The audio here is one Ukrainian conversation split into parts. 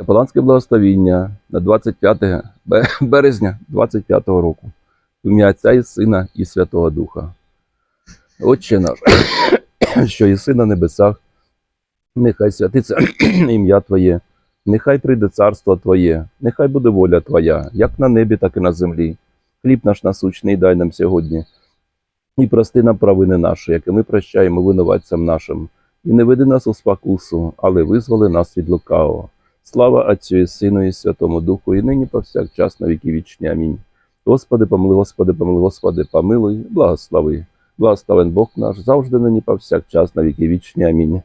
Капеланське благословіння на 25 березня 25 року. Ім'я Отця і Сина і Святого Духа. Отче наш, що єси на небесах, нехай святиться ім'я Твоє, нехай прийде царство Твоє, нехай буде воля Твоя, як на небі, так і на землі. Хліб наш насущний дай нам сьогодні. І прости нам провини наші, які ми прощаємо винуватцям нашим. І не веди нас у спокусу, але визволи нас від лукавого. Слава Отцю і Сину і Святому Духу, і нині повсякчас на віки вічні. Амінь. Господи, помилуй, Господи, помилуй, Господи, помилуй, благослови. Благословен Бог наш, завжди нині повсякчас на віки вічні. Амінь.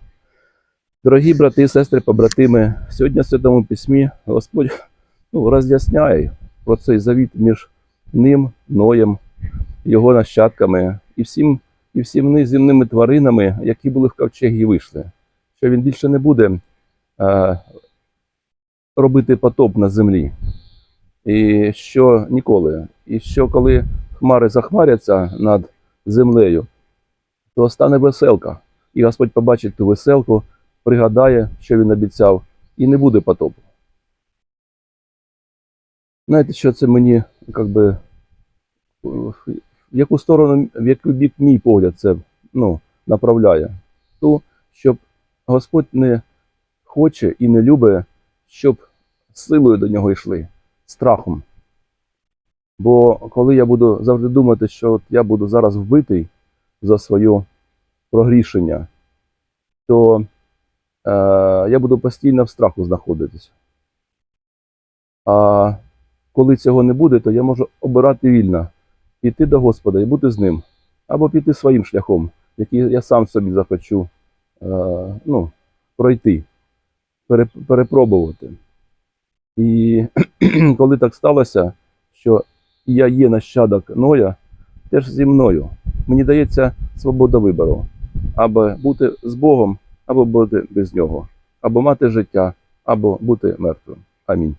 Дорогі брати і сестри, побратими, сьогодні в Святому Письмі Господь ну, роз'ясняє про цей завіт між ним, Ноєм, його нащадками і всім, і всіми земними тваринами, які були в ковчегі і вийшли. Що він більше не буде робити потоп на землі. І що ніколи. І що коли хмари захмаряться над землею, то стане веселка. І Господь побачить ту веселку, пригадає, що він обіцяв, і не буде потопу. Знаєте, що це мені, як би, в яку сторону, в який бік мій погляд це ну, направляє? Ту, щоб Господь не хоче і не любить, щоб силою до нього йшли, страхом. Бо коли я буду завжди думати, що от я буду зараз вбитий за своє прогрішення, то е, я буду постійно в страху знаходитися. А коли цього не буде, то я можу обирати вільно, піти до Господа і бути з ним, або піти своїм шляхом, який я сам собі захочу е, ну, пройти, перепробувати. І коли так сталося, що я є нащадок Ноя, теж зі мною. Мені дається свобода вибору. Або бути з Богом, або бути без нього, або мати життя, або бути мертвим. Амінь.